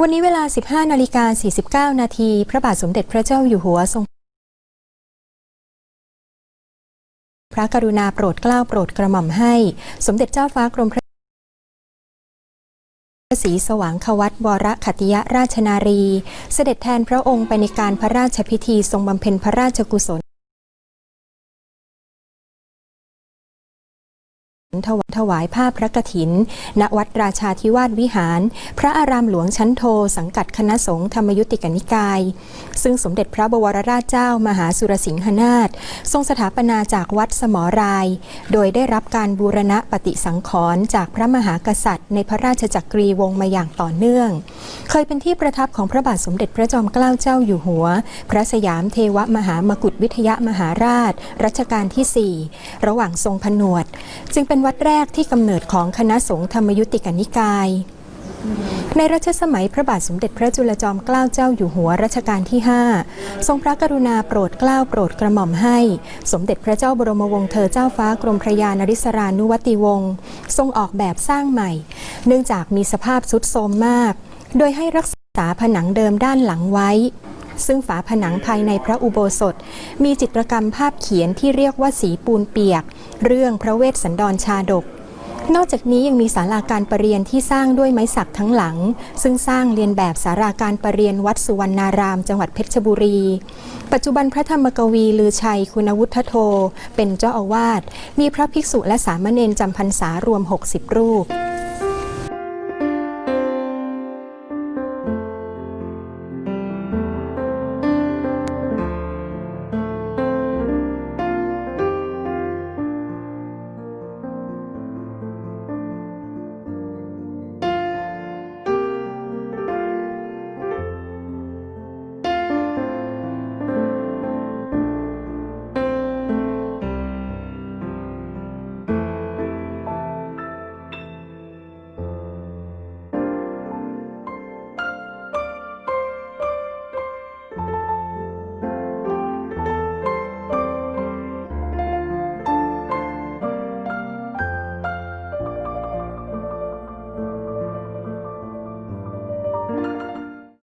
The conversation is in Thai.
วันนี้เวลา 15 นาฬิกา 49 นาที พระบาทสมเด็จพระเจ้าอยู่หัวทรง พระกรุณาโปรดเกล้าโปรดกระหม่อมให้ สมเด็จเจ้าฟ้ากรมพระศรีสว่างควัตวรขัตติยราชนารี เสด็จแทนพระองค์ไปในการพระราชพิธีทรงบำเพ็ญพระราชกุศล ถวถวายผ้าพระกฐิน ณ วัดราชาธิวาสวิหาร พระอารามหลวงชั้นโท สังกัดคณะสงฆ์ธรรมยุติกนิกาย ซึ่งสมเด็จพระบวรราชเจ้า มหาสุรสิงหนาถทรงสถาปนาจากวัดสมอราย โดยได้รับการบูรณะปฏิสังขรณ์จากพระมหากษัตริย์ ในพระราชจักรีวงศ์มาอย่างต่อเนื่อง เคยเป็นที่ประทับของพระบาทสมเด็จพระจอมเกล้าเจ้าอยู่หัว พระสยามเทวมหามกุฏวิทยามหาราช รัชกาลที่ 4 ระหว่างทรงผนวด จึงเป็นวัดแรกที่กำเนิดของคณะสงฆ์ธรรมยุติกนิกายในรัชสมัยพระบาทสมเด็จพระจุลจอมเกล้าเจ้าอยู่หัวรัชกาลที่ 5 ทรงพระกรุณาโปรดเกล้าโปรดกระหม่อมให้ สมเด็จพระเจ้าบรมวงศ์เธอเจ้าฟ้ากรมพระยานริศรานุวัติวงศ์ทรงออกแบบสร้างใหม่ เนื่องจากมีสภาพทรุดโทรมมาก โดยให้รักษาผนังเดิมด้านหลังไว้ ซึ่งฝาผนังภายในพระอุโบสถ มีจิตรกรรมภาพเขียนที่เรียกว่าสีปูนเปียก เรื่องพระเวสสันดรชาดกนอกจากนี้ยังมีศาลาการประเรียนที่สร้างด้วยไม้สักทั้งหลัง ซึ่งสร้างเรียนแบบศาลาการประเรียนวัดสุวรรณาราม จังหวัดเพชรบุรี ปัจจุบันพระธรรมกวีลือชัยคุณวุฒโธ เป็นเจ้าอาวาส มีพระภิกษุและสามเณรจำพรรษารวม 60 รูป